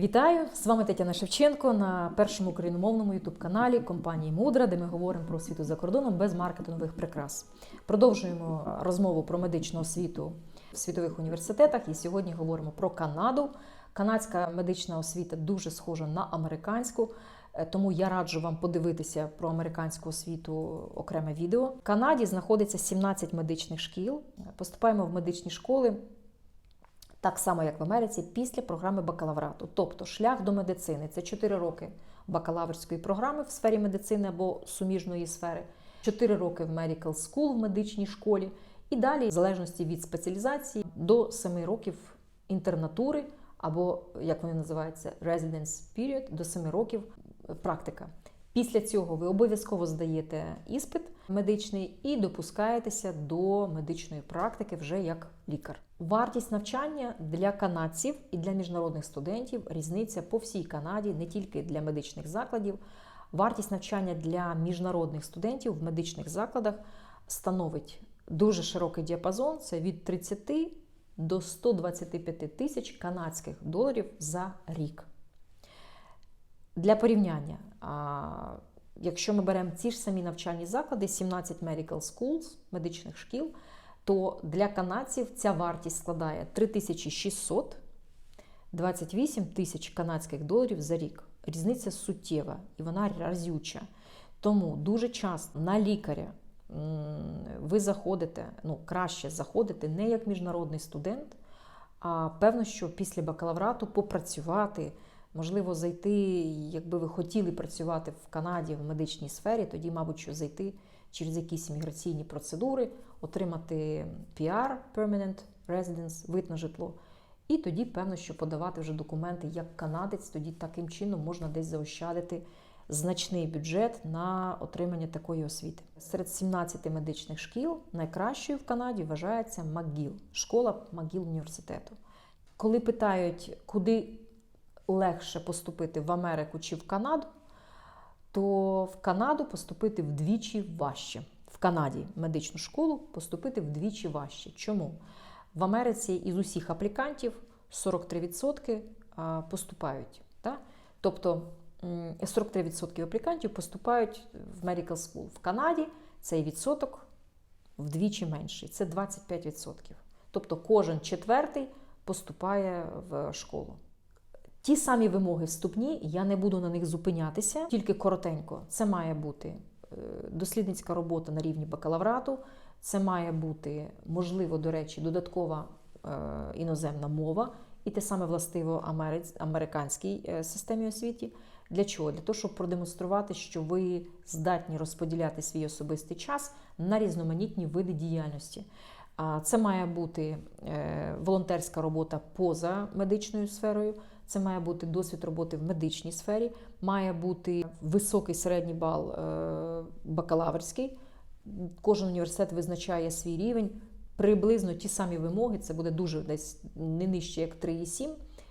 Вітаю! З вами Тетяна Шевченко на першому україномовному ютуб-каналі компанії Мудра, де ми говоримо про освіту за кордоном без маркетингових прикрас. Продовжуємо розмову про медичну освіту в світових університетах. І сьогодні говоримо про Канаду. Канадська медична освіта дуже схожа на американську. е, Тому я раджу вам подивитися про американську освіту окреме відео. В Канаді знаходиться 17 медичних шкіл. Поступаємо в медичні школи так само, як в Америці, після програми бакалаврату. Тобто шлях до медицини це 4 роки бакалаврської програми в сфері медицини або суміжної сфери, 4 роки в Medical School в медичній школі, і далі, в залежності від спеціалізації, до 7 років інтернатури, або, як вони називаються, residence period, до 7 років практика. Після цього ви обов'язково здаєте іспит медичний і допускаєтеся до медичної практики вже як лікар. Вартість навчання для канадців і для міжнародних студентів різниця по всій Канаді, не тільки для медичних закладів. Вартість навчання для міжнародних студентів в медичних закладах становить дуже широкий діапазон це від 30 до 125 тисяч канадських доларів за рік. Для порівняння, якщо ми беремо ті ж самі навчальні заклади, 17 medical schools, медичних шкіл, то для канадців ця вартість складає 3600 28 тисяч канадських доларів за рік. Різниця суттєва і вона разюча. Тому дуже часто на лікаря ви заходите, ну краще заходити не як міжнародний студент, а певно, що після бакалаврату попрацювати. Можливо, зайти, якби ви хотіли працювати в Канаді в медичній сфері, тоді, мабуть, що зайти через якісь імміграційні процедури, отримати PR, Permanent Residence, вид на житло. І тоді, певно, що подавати вже документи як канадець, тоді таким чином можна десь заощадити значний бюджет на отримання такої освіти. Серед 17 медичних шкіл найкращою в Канаді вважається МакГіл, школа МакГіл університету. Коли питають, куди легше поступити в Америку чи в Канаду, то в Канаду поступити вдвічі важче. В Канаді медичну школу поступити вдвічі важче. Чому? В Америці із усіх аплікантів 43% поступають. Так? Тобто 43% аплікантів поступають в Medical School. В Канаді цей відсоток вдвічі менший це 25%. Тобто кожен четвертий поступає в школу. Ті самі вимоги вступні, я не буду на них зупинятися, тільки коротенько. Це має бути е, дослідницька робота на рівні бакалаврату, це має бути, можливо, до речі, додаткова е, іноземна мова, і те саме властиво американській е, системі освіти. Для чого? Для того, щоб продемонструвати, що ви здатні розподіляти свій особистий час на різноманітні види діяльності. Це має бути волонтерська робота поза медичною сферою, це має бути досвід роботи в медичній сфері, має бути високий середній бал е, бакалаврський. Кожен університет визначає свій рівень, приблизно ті самі вимоги. Це буде дуже десь не нижче, як 3,7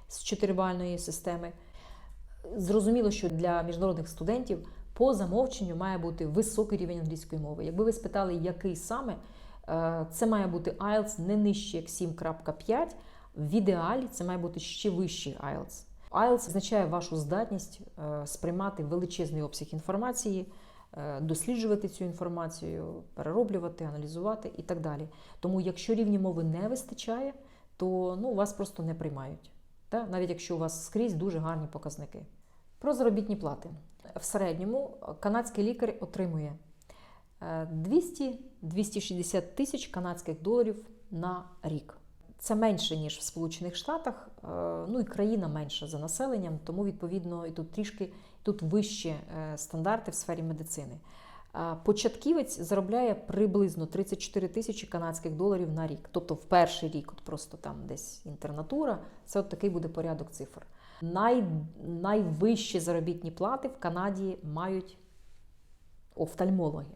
з чотирибальної системи. Зрозуміло, що для міжнародних студентів по замовченню має бути високий рівень англійської мови. Якби ви спитали, який саме, е, це має бути IELTS не нижче як 7.5. В ідеалі це має бути ще вищий IELTS. IELTS означає вашу здатність е, сприймати величезний обсяг інформації, е, досліджувати цю інформацію, перероблювати, аналізувати і так далі. Тому, якщо рівні мови не вистачає, то ну, вас просто не приймають. Та? Навіть якщо у вас скрізь дуже гарні показники. Про заробітні плати. В середньому канадський лікар отримує е, 200-260 тисяч канадських доларів на рік. Це менше, ніж в Сполучених Штатах, е, ну і країна менша за населенням, тому відповідно і тут трішки тут вищі е, стандарти в сфері медицини. Е, Початківець заробляє приблизно 34 тисячі канадських доларів на рік. Тобто в перший рік, от просто там десь інтернатура, це от такий буде порядок цифр. Най, найвищі заробітні плати в Канаді мають офтальмологи.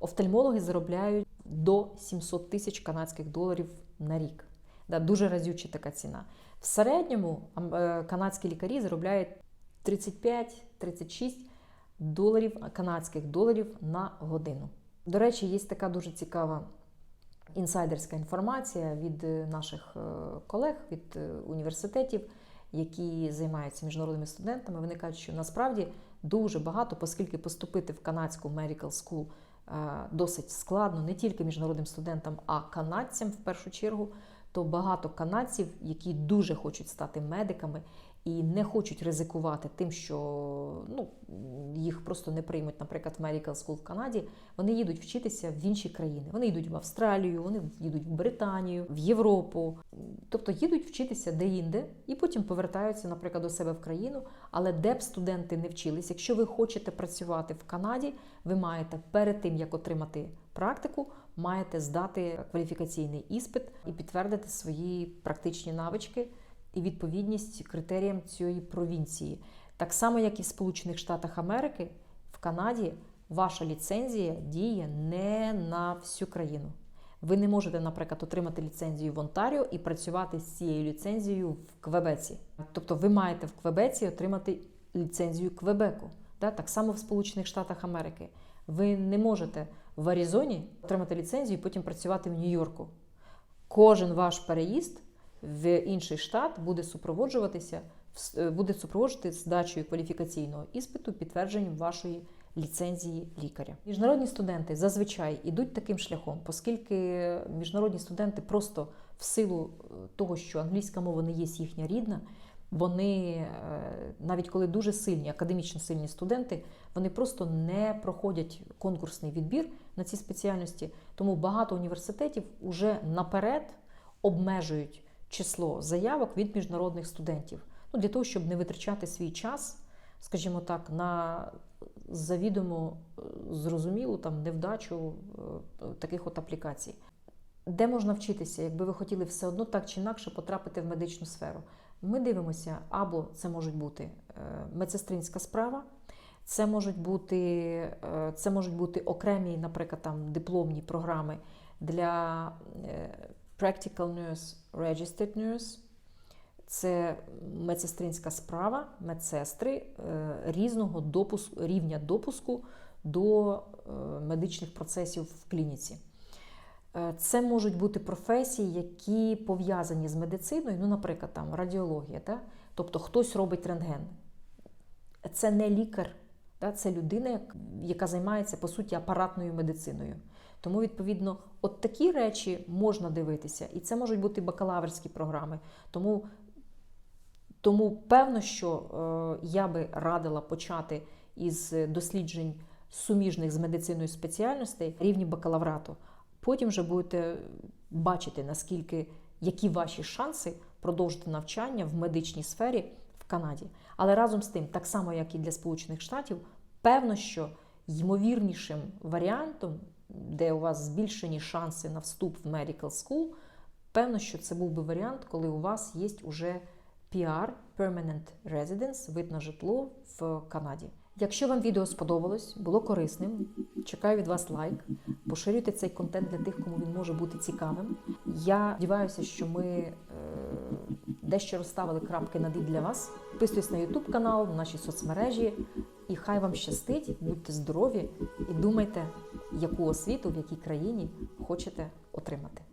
Офтальмологи заробляють до 700 тисяч канадських доларів на рік. Да, дуже разюча така ціна. В середньому е, канадські лікарі заробляють 35-36 доларів канадських доларів на годину. До речі, є така дуже цікава інсайдерська інформація від е, наших е, колег від е, університетів, які займаються міжнародними студентами, вони кажуть, що насправді дуже багато, оскільки поступити в канадську Medical School е, досить складно не тільки міжнародним студентам, а канадцям в першу чергу. То багато канадців, які дуже хочуть стати медиками і не хочуть ризикувати тим, що ну, їх просто не приймуть, наприклад, в Medical School в Канаді, вони їдуть вчитися в інші країни. Вони йдуть в Австралію, вони їдуть в Британію, в Європу. Тобто їдуть вчитися де-інде і потім повертаються, наприклад, до себе в країну. Але де б студенти не вчились, якщо ви хочете працювати в Канаді, ви маєте перед тим, як отримати практику, маєте здати кваліфікаційний іспит і підтвердити свої практичні навички і відповідність критеріям цієї провінції. Так само, як і в Сполучених Штатах Америки, в Канаді ваша ліцензія діє не на всю країну. Ви не можете, наприклад, отримати ліцензію в Онтаріо і працювати з цією ліцензією в Квебеці. Тобто ви маєте в Квебеці отримати ліцензію Квебеку. Так само в Сполучених Штатах Америки. Ви не можете в Аризоні отримати ліцензію і потім працювати в Нью-Йорку. Кожен ваш переїзд в інший штат буде супроводжуватися, буде супроводжувати здачею кваліфікаційного іспиту, підтвердженням вашої ліцензії лікаря. Міжнародні студенти зазвичай ідуть таким шляхом, оскільки міжнародні студенти просто в силу того, що англійська мова не є їхня рідна. Вони навіть коли дуже сильні, академічно сильні студенти, вони просто не проходять конкурсний відбір на ці спеціальності. Тому багато університетів вже наперед обмежують число заявок від міжнародних студентів. Ну, Для того, щоб не витрачати свій час, скажімо так, на завідомо зрозумілу там невдачу таких от аплікацій. Де можна вчитися, якби ви хотіли все одно так чи інакше потрапити в медичну сферу? Ми дивимося, або це можуть бути медсестринська справа, це можуть бути це можуть бути окремі, наприклад, там дипломні програми для Practical Nurse, Registered Nurse. Це медсестринська справа, медсестри різного допуску, рівня допуску до медичних процесів в клініці. Це можуть бути професії, які пов'язані з медициною, ну, наприклад, там радіологія, та? тобто хтось робить рентген. Це не лікар? Це людина, яка займається по суті апаратною медициною. Тому, відповідно, от такі речі можна дивитися, і це можуть бути бакалаврські програми. Тому, тому певно, що е, я би радила почати із досліджень суміжних з медициною спеціальностей рівні бакалаврату. Потім вже будете бачити, наскільки які ваші шанси продовжити навчання в медичній сфері в Канаді. Але разом з тим, так само як і для Сполучених Штатів, певно, що ймовірнішим варіантом, де у вас збільшені шанси на вступ в Medical School, певно, що це був би варіант, коли у вас є уже PR, Permanent Residence, вид на житло в Канаді. Якщо вам відео сподобалось, було корисним, чекаю від вас лайк. Поширюйте цей контент для тих, кому він може бути цікавим. Я сподіваюся, що ми дещо розставили крапки над «і» для вас. Підписуйтесь на YouTube канал, на наші соцмережі. І хай вам щастить, будьте здорові і думайте, яку освіту в якій країні хочете отримати.